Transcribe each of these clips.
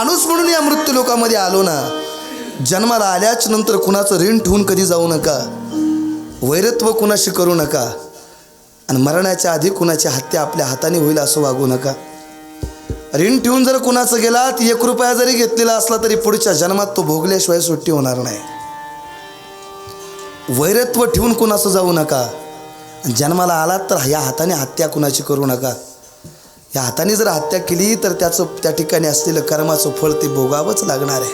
माणूस म्हणून या मृत्यू लोकामध्ये आलो ना जन्माला आल्याच नंतर कुणाचं ऋण ठेवून कधी जाऊ नका वैरत्व कुणाशी करू नका आणि मरणाच्या आधी कुणाची हत्या आपल्या हाताने होईल असं वागू नका. ऋण ठेवून जर कुणाचं गेला ती एक रुपया जरी घेतलेला असला तरी पुढच्या जन्मात तो भोगल्याशिवाय सुट्टी होणार नाही. वैरत्व ठेवून कुणाचं जाऊ नका आणि जन्माला आलात तर या हाताने हत्या कुणाची करू नका. या हाताने जर हत्या केली तर त्याचं त्या ठिकाणी असलेलं कर्माचं फळ ते भोगावंच लागणार आहे.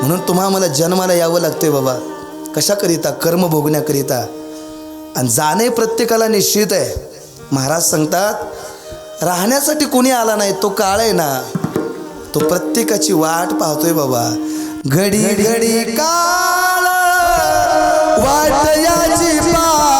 म्हणून तुम्हा मला जन्माला यावं लागतंय बाबा. कशाकरिता? कर्म भोगण्याकरिता. आणि जाणे प्रत्येकाला निश्चित आहे. महाराज सांगतात राहण्यासाठी कोणी आला नाही तो काळ आहे ना. तो प्रत्येकाची वाट पाहतोय बाबा. घडी घडी काळ. वाट याची पा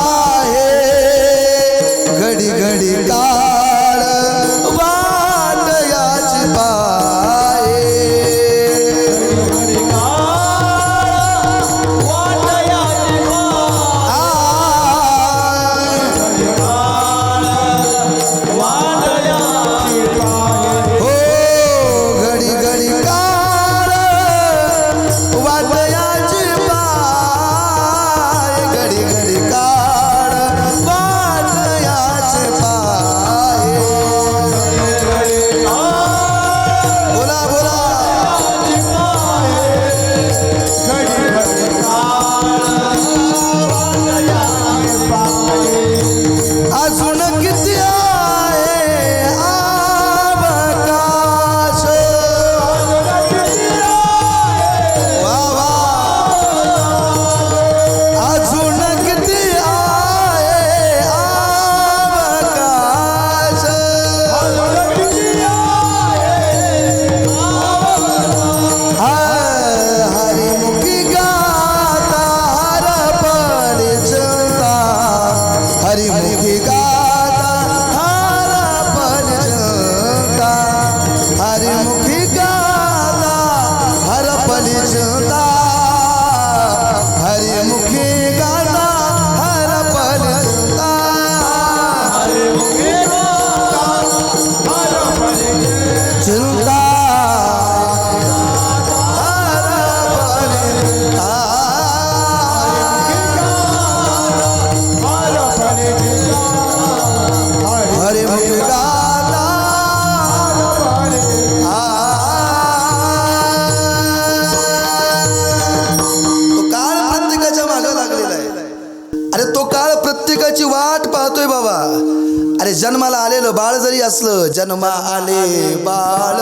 असलं जन्मा आले बाळ.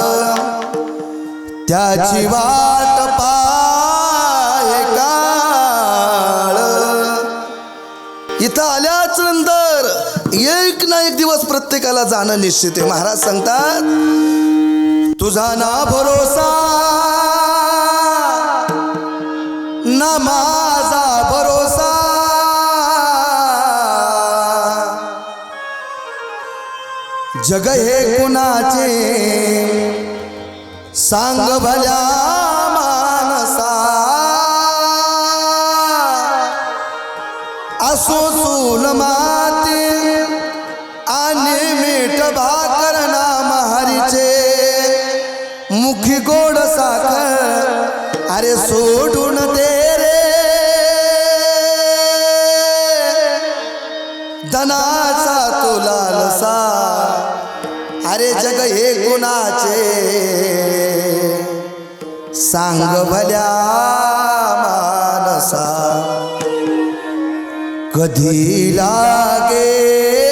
त्याची वाट पाय काळ. इथं आल्याच नंतर एक ना एक दिवस प्रत्येकाला जाणं निश्चित आहे. महाराज सांगतात तुझा ना भरोसा ना माझा जग हे कुणाचे सांग भल्या मानसा। असो चूल माती। आणि मीठ भाकर नाम हरीचे। मुखी गोड साखर। अरे सोडून जग हे कुणाचे सांग भल्या मानसा कधी लागेल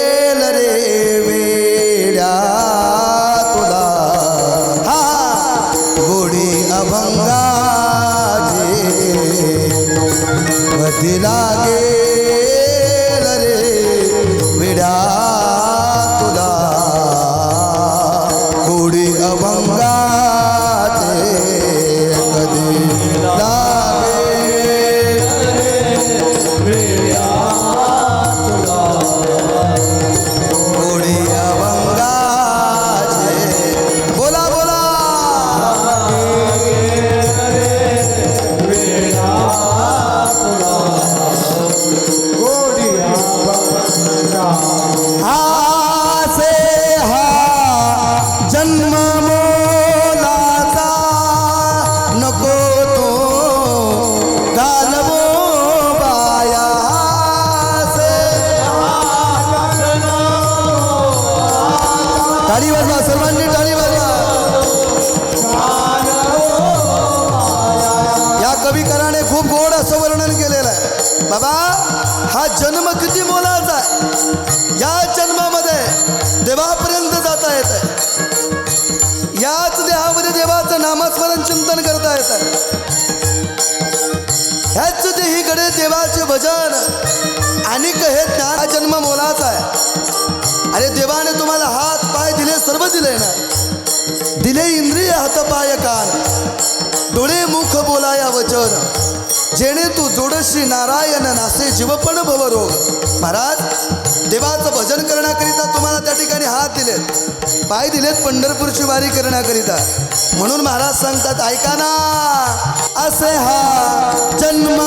हा जन्म किती मोलाचा आहे? या जन्मामध्ये देवापर्यंत जाता येत आहे याच देहामध्ये देवाचं नामस्मरण चिंतन करता येत आहे ह्याच देहीकडे देवाचे भजन आणि हे ज्ञान हा जन्म मोलाचा आहे. अरे देवाने तुम्हाला हात पाय दिले सर्व दिले ना. दिले इंद्रिय हात पाय कान. डोळे मुख बोलाया वचन. जेणे तू जोडशी नारायण नासे जीवपण भवरोग महाराज देवाचं भजन करण्याकरिता तुम्हाला त्या ठिकाणी हात दिलेत. पाय दिलेत पंढरपूरची वारी करण्याकरिता. म्हणून महाराज सांगतात ऐका ना असे हा जन्म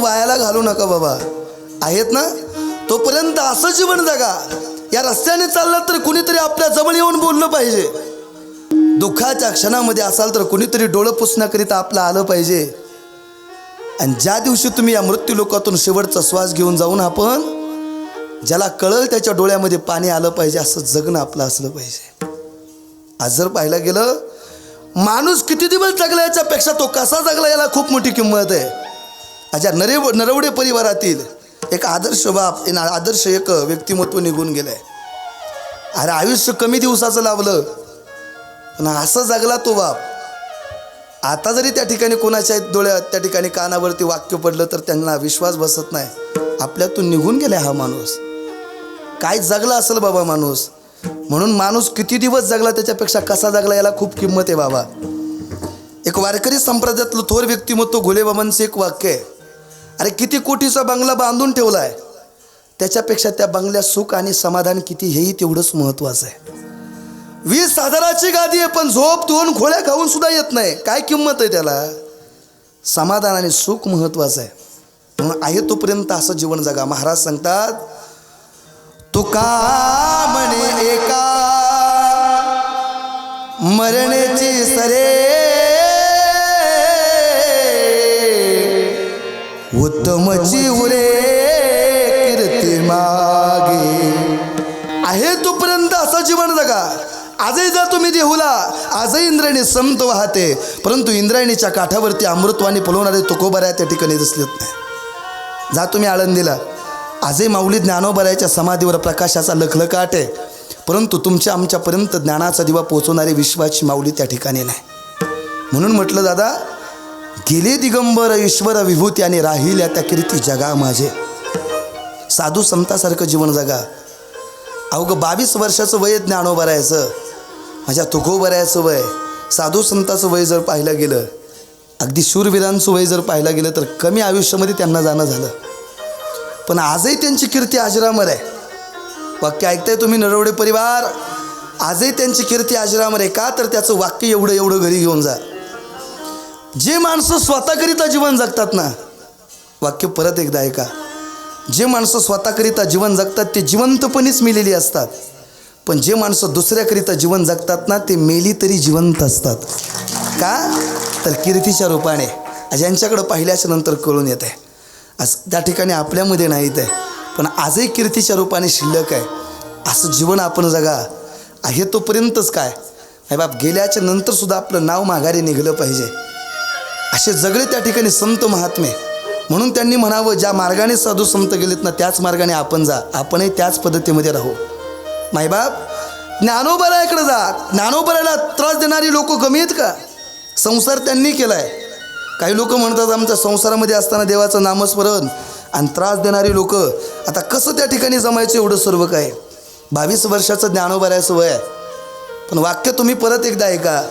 वायाला घालू नका बाबा. आहेत ना? तोपर्यंत असं जीवन जगा. या रस्त्याने चाललात तर कुणीतरी आपल्या जवळ येऊन बोललं पाहिजे. दुःखाच्या क्षणामध्ये असाल तर कुणीतरी डोळं पुसण्याकरिता आपलं आलं पाहिजे. आणि ज्या दिवशी तुम्ही या मृत्यू लोकातून शेवटचा श्वास घेऊन जाऊन आपण ज्याला कळल त्याच्या डोळ्यामध्ये पाणी आलं पाहिजे असं जगणं आपलं असलं पाहिजे. आज जर पाहायला गेलं माणूस किती दिवस जगला याच्यापेक्षा तो कसा जगला याला खूप मोठी किंमत आहे. अजा नरेव नरवडे परिवारातील एक आदर्श बाप एक आदर्श एक व्यक्तिमत्व निघून गेलं आहे अरे आयुष्य कमी दिवसाचं लावलं पण असं जगला तो बाप. आता जरी त्या ठिकाणी कोणाच्या डोळ्यात त्या ठिकाणी कानावरती वाक्य पडलं तर त्यांना विश्वास बसत नाही. आपल्यातून निघून गेला हा माणूस. काय जगला असेल बाबा माणूस? म्हणून माणूस किती दिवस जगला त्याच्यापेक्षा कसा जगला याला खूप किंमत आहे बाबा. एक वारकरी संप्रदायातलं थोर व्यक्तिमत्व घोलेबाबांचं एक वाक्य आहे. अरे किती कोटीचा बंगला बांधून ठेवला आहे त्याच्यापेक्षा त्या बंगल्यात सुख आणि समाधान किती हेही तेवढंच महत्त्वाचं आहे. वीस हजाराची गादी आहे पण झोप दोन खोळ्या खाऊन सुद्धा येत नाही. काय किंमत आहे त्याला? समाधान आणि सुख महत्त्वाचं आहे. म्हणून आहे तोपर्यंत असं जीवन जगा. महाराज सांगतात तुका म्हणे एका मरण्याची सरे उत्तमची उरे कीर्ती मागे. आहे तोपर्यंत असं जीवन जगा. आजही जा तुम्ही देहूला. आजही इंद्रायणी संत वाहते. परंतु इंद्रायणीच्या काठावरती अमृतवाणी पलवणारे तुकोबऱ्या त्या ठिकाणी दिसलेत नाही. जा तुम्ही आळंदीला. आजही माऊली ज्ञानोबऱ्याच्या समाधीवर प्रकाशाचा लखलकाट आहे. परंतु तुमच्या आमच्यापर्यंत ज्ञानाचा दिवा पोचवणारी विश्वाची माऊली त्या ठिकाणी नाही. म्हणून म्हटलं दादा गेले दिगंबर ईश्वर विभूती आणि राहिल्या त्या कीर्ती जगा माझे. साधू संतासारखं जीवन जगा. अवघं बावीस वर्षाचं वय ज्ञानो ज्ञानोबरायचं माझ्या तुकोबरायचं वय. साधू संताचं वय जर पाहिलं गेलं अगदी शूरवीरांचं वय जर पाहिलं गेलं तर कमी आयुष्यामध्ये त्यांना जाणं झालं. पण आजही त्यांची कीर्ती आजरामर आहे. वाक्य ऐकताय तुम्ही नरवडे परिवार? आजही त्यांची कीर्ती आजरामर आहे का? तर त्याचं वाक्य एवढं एवढं घरी घेऊन जा. जे माणसं स्वतःकरिता जीवन जगतात ना वाक्य परत एकदा ऐका. जे माणसं स्वतःकरिता जीवन जगतात ते जिवंतपणीच मेलेली असतात. पण जे माणसं दुसऱ्याकरिता जीवन जगतात ना ते मेली तरी जिवंत असतात. का? तर कीर्तीच्या रूपाने. ज्यांच्याकडं पाहिल्याच्या नंतर कळून येत आहे असं त्या ठिकाणी आपल्यामध्ये नाहीत आहे पण आजही कीर्तीच्या रूपाने शिल्लक आहे. असं जीवन आपण जगा. हे तोपर्यंतच काय? बाप गेल्याच्या नंतरसुद्धा आपलं नाव माघारी निघलं पाहिजे. असे जगले त्या ठिकाणी संत महात्मे. म्हणून त्यांनी म्हणावं ज्या मार्गाने साधू संत गेलेत ना त्याच मार्गाने आपण जा. आपणही त्याच पद्धतीमध्ये राहू. मायबाप ज्ञानोबरायाकडे जा. ज्ञानोबरायला त्रास देणारी लोक कमी आहेत का? संसार त्यांनी केला आहे काही लोक म्हणतात आमच्या संसारामध्ये असताना देवाचं नामस्मरण आणि त्रास देणारी लोक आता कसं त्या ठिकाणी जमायचं एवढं सर्व काय? बावीस वर्षाचं ज्ञानोबरायचं वय आहे. पण वाक्य तुम्ही परत एकदा ऐका.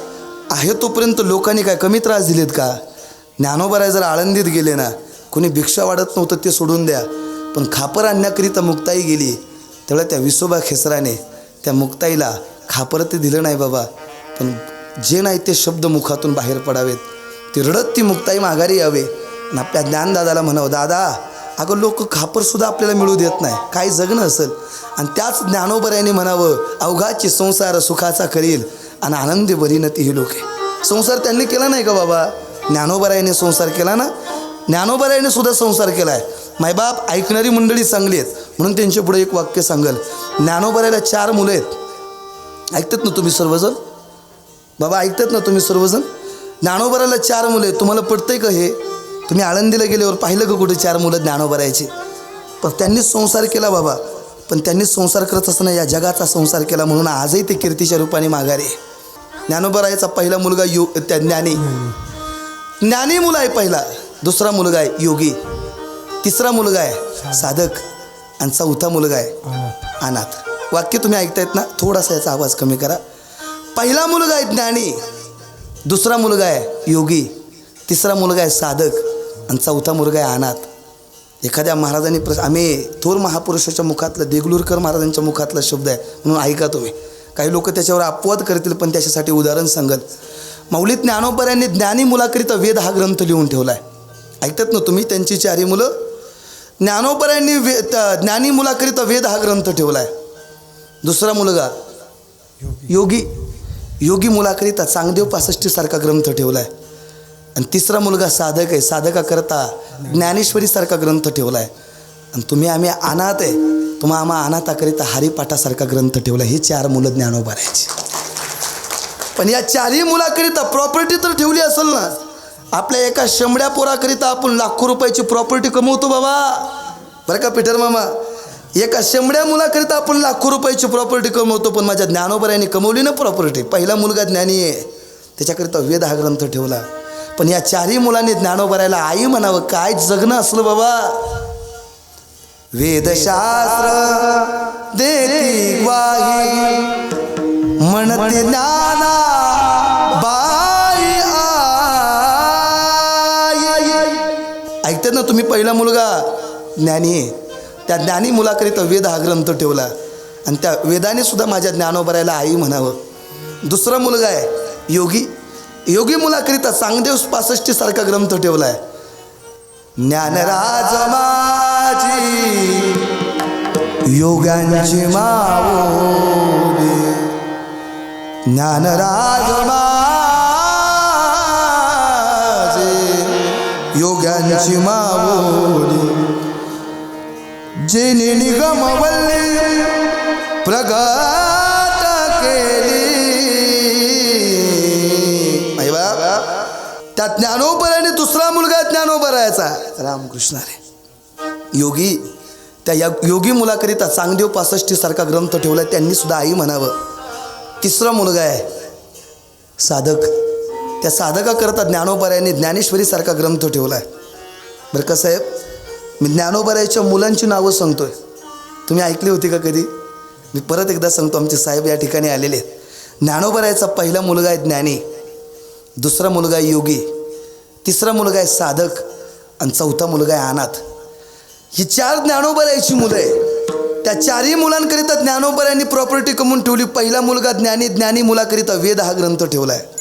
आहे तोपर्यंत लोकांनी काय कमी त्रास दिलेत का? ज्ञानोबराय जर आळंदीत गेले ना कोणी भिक्षा वाढत नव्हतं ते सोडून द्या. पण खापर आणण्याकरिता मुक्ताई गेली तेवढ्या त्या विसोबा खेसराने त्या मुक्ताईला खापर ते दिलं नाही बाबा. पण जे नाही ते शब्द मुखातून बाहेर पडावेत. ती रडत ती मुक्ताई माघारी यावे. आणि आपल्या ज्ञानदादाला म्हणावं दादा अगं लोक खापरसुद्धा आपल्याला मिळू देत नाही. काही जगणं असेल. आणि त्याच ज्ञानोबऱ्याने म्हणावं अवघाची संसार सुखाचा करील आणि आनंदी बरीनं ती ही लोके. संसार त्यांनी केला नाही का बाबा? ज्ञानोबरायाने संसार केला ना? ज्ञानोबरायाने सुद्धा संसार केला आहे मायबाप ऐकणारी मंडळी चांगली आहेत. म्हणून त्यांच्या पुढे एक वाक्य सांगल. ज्ञानोबरायला चार मुलं आहेत. ऐकतात ना तुम्ही सर्वजण? बाबा ऐकतात ना तुम्ही सर्वजण? ज्ञानोबरायला चार मुलं आहेत. तुम्हाला पडतंय का हे? तुम्ही आळंदीला गेल्यावर पाहिलं का कुठे चार मुलं ज्ञानोबरायची? पण त्यांनीच संसार केला बाबा. पण त्यांनी संसार करत असताना या जगाचा संसार केला म्हणून आजही ते कीर्तीच्या रूपाने माघारे ज्ञानोबरायचा पहिला मुलगा यु त्या ज्ञानी. ज्ञानी मुलं आहे पहिला. दुसरा मुलगा आहे योगी. तिसरा मुलगा आहे साधक. आणि चौथा मुलगा आहे अनाथ. वाक्य तुम्ही ऐकतायत ना? थोडासा याचा आवाज कमी करा. पहिला मुलगा आहे ज्ञानी. दुसरा मुलगा आहे योगी. तिसरा मुलगा आहे साधक. आणि चौथा मुलगा आहे अनाथ. एखाद्या महाराजांनी प्रस आम्ही थोर महापुरुषाच्या मुखातलं देगलूरकर महाराजांच्या मुखातला शब्द आहे. म्हणून ऐका तुम्ही. काही लोक त्याच्यावर अपवाद करतील पण त्याच्यासाठी उदाहरण सांगत माऊली ज्ञानोपर यांनी ज्ञानी मुलाकरिता वेद हा ग्रंथ लिहून ठेवला आहे ऐकतात ना तुम्ही? त्यांची चारी मुलं. ज्ञानोबऱ्यांनी वे त- ज्ञानी मुलाकरिता वेद हा ग्रंथ ठेवला आहे दुसरा मुलगा योगी. योगी मुलाकरिता चांगदेव पासष्टीसारखा ग्रंथ ठेवला आहे आणि तिसरा मुलगा साधक आहे. साधकाकरता ज्ञानेश्वरीसारखा ग्रंथ ठेवला आहे आणि तुम्ही आम्ही अनाथ आहे. तुम्हा आम्हा अनाथाकरिता हरिपाठासारखा ग्रंथ ठेवला हे चार मुलं ज्ञानोबारायची. पण या चारही मुलाकरिता प्रॉपर्टी तर ठेवली असेल ना. आपल्या एका शंभड्या पोराकरिता आपण लाखो रुपयाची प्रॉपर्टी कमवतो बाबा. बरं का पिटर मामा? एका शंभड्या मुलाकरिता आपण लाखो रुपयाची प्रॉपर्टी कमवतो पण माझ्या ज्ञानोबऱ्याने कमवली ना प्रॉपर्टी पहिला मुलगा ज्ञानी आहे. त्याच्याकरिता वेद हा ग्रंथ ठेवला. पण या चारही मुलांनी ज्ञानोबऱ्याला आई म्हणावं काय जगणं असलं बाबा? वेदशास्त्र देती ग्वाही. म्हणते ज्ञाना ऐकतात ना तुम्ही पहिला मुलगा ज्ञानी आहे. त्या ज्ञानी मुलाकरिता वेद हा ग्रंथ ठेवला. आणि त्या वेदाने सुद्धा माझ्या ज्ञानोबरायला आई म्हणावं. दुसरा मुलगा आहे योगी. योगी मुलाकरिता चांगदेव पासष्टीसारखा ग्रंथ ठेवला आहे ज्ञानराज माझी योगांची मावली ज्ञानराज मा योगांची मावली. जेने निगमवल्ली प्रगत केली. त्या बा त्या दुसरा मुलगा ज्ञानोबरायाचा रामकृष्ण रे. योगी त्या या योगी मुलाकरिता चांगदेव पासष्टीसारखा ग्रंथ ठेवला त्यांनी सुद्धा आई म्हणावं तिसरा मुलगा आहे साधक. त्या साधकाकरता ज्ञानोबरायाने ज्ञानेश्वरीसारखा ग्रंथ ठेवला आहे बरं का साहेब? मी ज्ञानोबरायाच्या मुलांची नावं सांगतो आहे तुम्ही ऐकली होती का कधी? मी परत एकदा सांगतो आमचे साहेब या ठिकाणी आलेले आहेत. ज्ञानोबरायाचा पहिला मुलगा आहे ज्ञानी दुसरा मुलगा आहे योगी तिसरा मुलगा आहे साधक आणि चौथा मुलगा आहे अनाथ. ही चार ज्ञानोबरायाची मुलं आहे त्या चारही मुलांकरिता ज्ञानोबरायांनी प्रॉपर्टी कमवून ठेवली. पहिला मुलगा ज्ञानी ज्ञानी मुलाकरिता वेद हा ग्रंथ ठेवला आहे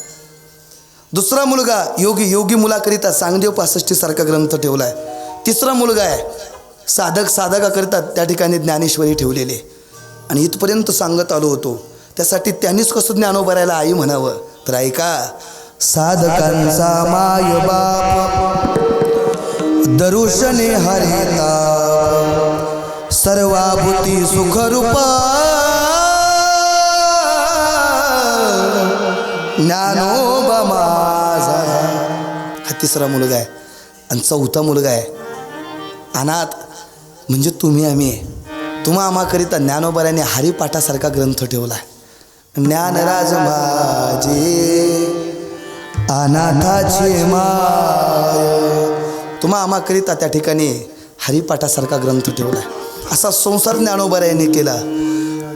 दुसरा मुलगा योगी योगी मुलाकरिता चांगदेव पासष्टीसारखा ग्रंथ ठेवला आहे तिसरा मुलगा आहे साधक साधकाकरिता त्या ठिकाणी ज्ञानेश्वरी ठेवलेले. आणि इथपर्यंत सांगत आलो होतो त्यासाठी त्यांनीच कसं ज्ञान उभारायला आई म्हणावं. तर ऐका साधकांचा माय बाप दरुशने हरिता सर्वाभूती सुखरूपा ज्ञानो तिसरा मुलगा आहे. आणि चौथा मुलगा आहे. अनाथ म्हणजे तुम्ही आम्ही. आहे तुम्हा आम्हाकरिता ज्ञानोबऱ्याने हरिपाठासारखा ग्रंथ ठेवला ज्ञानराज माझे अनाथाचे माय. तुम्हा आम्हाकरिता त्या ठिकाणी हरिपाठासारखा ग्रंथ ठेवला असा संसार ज्ञानोबऱ्याने केला.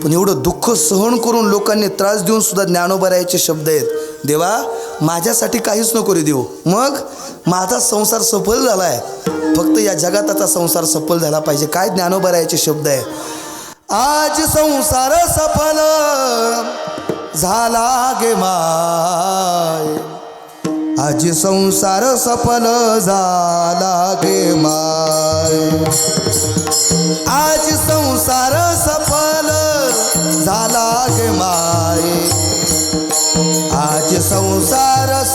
पण एवढं दुःख सहन करून लोकांनी त्रास देऊन सुद्धा ज्ञानोबरायाचे शब्द आहेत. देवा माझ्यासाठी काहीच नको रे देऊ मग? माझा संसार सफल झाला आहे फक्त या जगात आता संसार सफल झाला पाहिजे. काय ज्ञानोबरायाचे शब्द आहे? आज संसार सफल झाला गे माय. आज संसार सफल झाला गे माय. आज संसार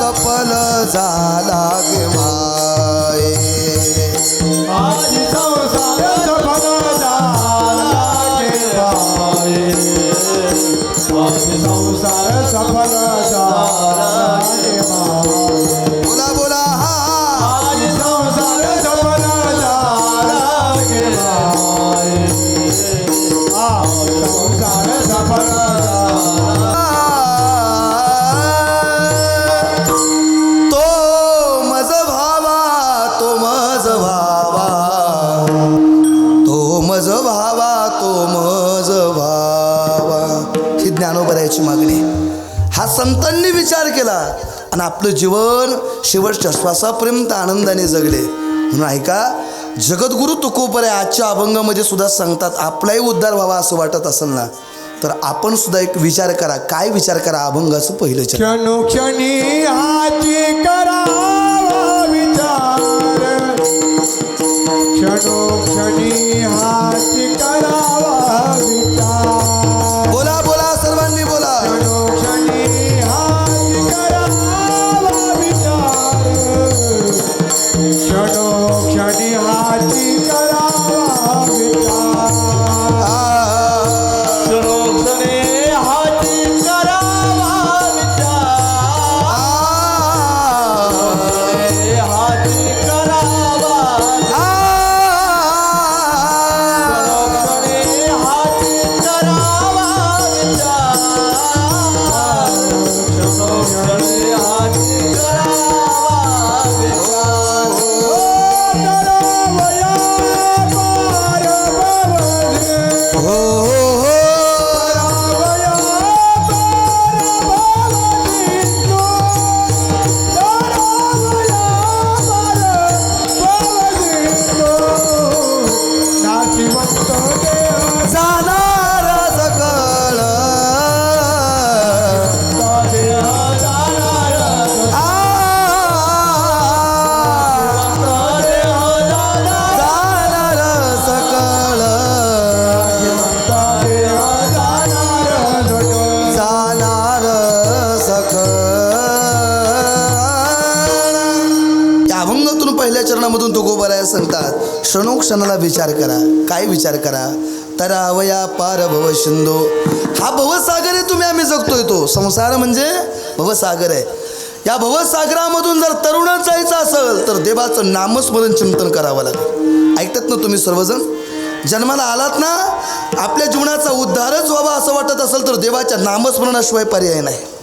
संसार सफल झाला गे मज भावा तो मज भावा. ही ज्ञानोबरायाची मागणी. हा संतांनी विचार केला आणि आपलं जीवन शेवटच्या श्वासापर्यंत आनंदाने जगले. म्हणून ऐका जगद्गुरु तुकोपरे आजच्या अभंगामध्ये सुद्धा सांगतात आपलाही उद्धार व्हावा असं वाटत असेल ना? तर आपण सुद्धा एक विचार करा. काय विचार करा अभंगाचं पहिलं चरण? চরণে হাত क्षणोक्षणाला विचार करा. काय विचार करा? तर अवया पार भव शिंदो हा भवसागर आहे तुम्ही आम्ही जगतोय तो. संसार म्हणजे भवसागर आहे. या भवसागरामधून जर तरुणात जायचं असेल तर देवाचं नामस्मरण चिंतन करावं लागेल. ऐकतात ना तुम्ही सर्वजण? जन्माला आलात ना आपल्या जीवनाचा उद्धारच व्हावा असं वाटत असेल तर देवाच्या नामस्मरणाशिवाय पर्याय नाही.